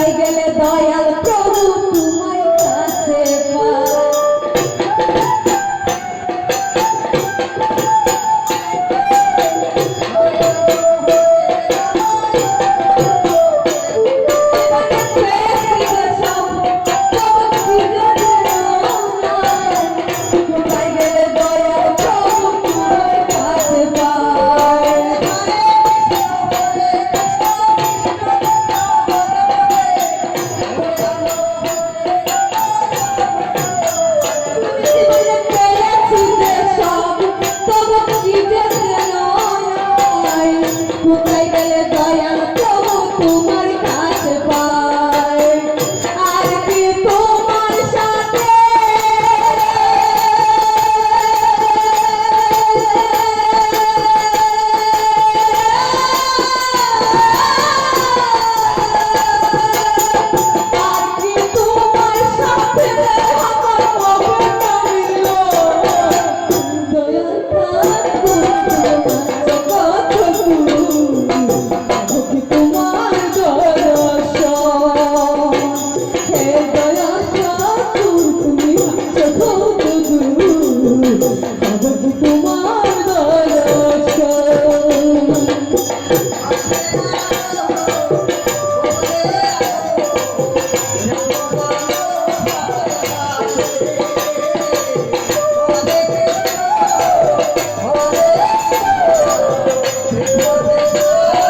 কোথায় গেলে দয়াল কোথায় গেলে দয়াল প্রভু তোমার কাছে? Yeah.